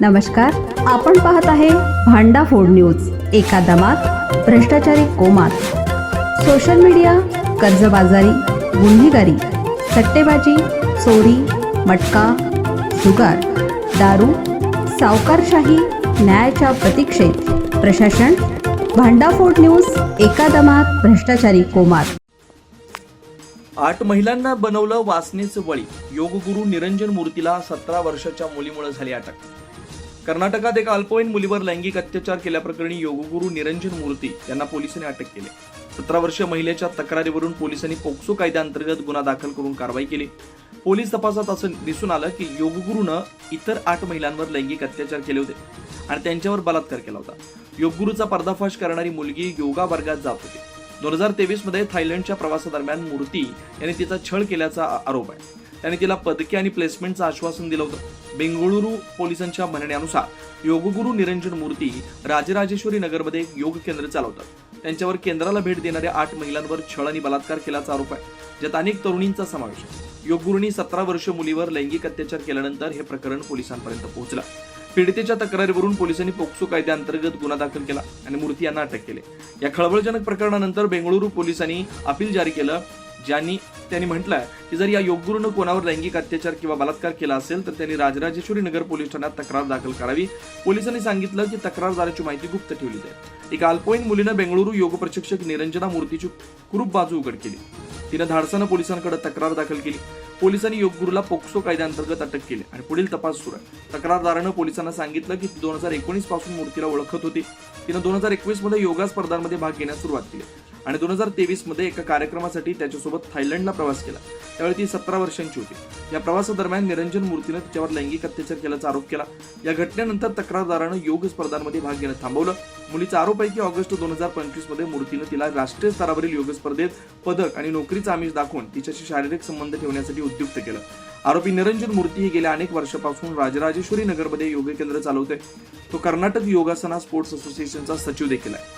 नमस्कार आपण पाहत आहे भांडा फोड न्यूज एका दमात भ्रष्टाचारी कोमात. सोशल मीडिया कर्जबाजारी गुन्हेगारी सट्टेबाजी चोरी मटका जुगार दारू सावकारशाही न्यायाच्या प्रतीक्षेत. प्रशासन भांडाफोड न्यूज एका दमात भ्रष्टाचारी कोमात. आठ महिलांना बनवलं वासनेचं बळी. योगगुरू निरंजन मूर्तीला सतरा वर्षाच्या मुलीमुळे झाली अटक. कर्नाटकात एका अल्पवयीन मुलीवर लैंगिक अत्याचार केल्याप्रकरणी योगगुरू निरंजन मूर्ती यांना पोलिसांनी अटक केली. सतरा वर्षीय महिलेच्या तक्रारीवरून पोलिसांनी पोक्सो कायद्याअंतर्गत गुन्हा दाखल करून कारवाई केली. पोलीस तपासात असं दिसून आलं की योगगुरूनं इतर आठ महिलांवर लैंगिक अत्याचार केले होते आणि त्यांच्यावर बलात्कार केला होता. योगगुरूचा पर्दाफाश करणारी मुलगी योगा वर्गात जात होती. दोन हजार तेवीसमध्ये थायलंडच्या प्रवासादरम्यान मूर्ती यांनी तिचा छळ केल्याचा आरोप आहे. त्याने तिला पदके आणि प्लेसमेंटचं आश्वासन दिलं होतं. बेंगळुरू पोलिसांच्या म्हणण्यानुसार योगगुरू निरंजन मूर्ती राजराजेश्वरी नगरमध्ये एक योग केंद्र चालवतात. त्यांच्यावर केंद्राला भेट देणाऱ्या आठ महिलांवर छळ आणि बलात्कार केल्याचा आरोप आहे ज्यात अनेक तरुणींचा समावेश आहे. योगगुरूंनी सतरा वर्ष मुलीवर लैंगिक अत्याचार केल्यानंतर हे प्रकरण पोलिसांपर्यंत पोहोचलं. पीडितेच्या तक्रारीवरून पोलिसांनी पोक्सो कायद्याअंतर्गत गुन्हा दाखल केला आणि मूर्ती यांना अटक केली. या खळबळजनक प्रकरणानंतर बेंगळुरू पोलिसांनी अपील जारी केलं ज्यांनी त्यांनी म्हटलंय की जर या योगगुरूनं कोणावर लैंगिक अत्याचार किंवा बलात्कार केला असेल तर त्यांनी राजराजेश्वरी नगर पोलीस ठाण्यात तक्रार दाखल करावी. पोलिसांनी सांगितलं की तक्रारदाराची माहिती गुप्त ठेवली जाईल. एका अल्पवयीन मुलीनं बेंगळुरू योग प्रशिक्षक निरंजना मूर्तीची कुरूप बाजू उघड केली. तिनं धाडसानं पोलिसांकडे तक्रार दाखल केली. पोलिसांनी योगगुरूला पोक्सो कायद्याअंतर्गत अटक केली आणि पुढील तपास सुरू आहे. तक्रारदारानं पोलिसांना सांगितलं की दोन हजार एकोणीसपासून मूर्तीला ओळखत होती. तिनं दोन हजार एकवीसमध्ये योगा स्पर्धांमध्ये भाग घेण्यास सुरुवात केली. आणि दोन हजार तेवीसमध्ये एका कार्यक्रमासाठी त्याच्यासोबत थायलंडला प्रवास केला. त्यावेळी ती सतरा वर्षांची होती. या प्रवासादरम्यान निरंजन मूर्तीनं तिच्यावर लैंगिक अत्याचार केल्याचा आरोप केला. या घटनेनंतर तक्रारदारानं योग स्पर्धांमध्ये भाग घेणं थांबवलं. मुलीचा आरोप आहे की ऑगस्ट दोन हजार पंचवीसमध्ये मूर्तीनं तिला राष्ट्रीय स्तरावरील योग स्पर्धेत पदक आणि नोकरीचा आमिष दाखवून तिच्याशी शारीरिक संबंध ठेवण्यासाठी उद्युक्त केलं. आरोपी निरंजन मूर्ती ही गेल्या अनेक वर्षापासून राजराजेश्वरी नगरमध्ये योग केंद्र चालवते तो कर्नाटक योगासना स्पोर्ट्स असोसिएशनचा सचिव देखील आहे.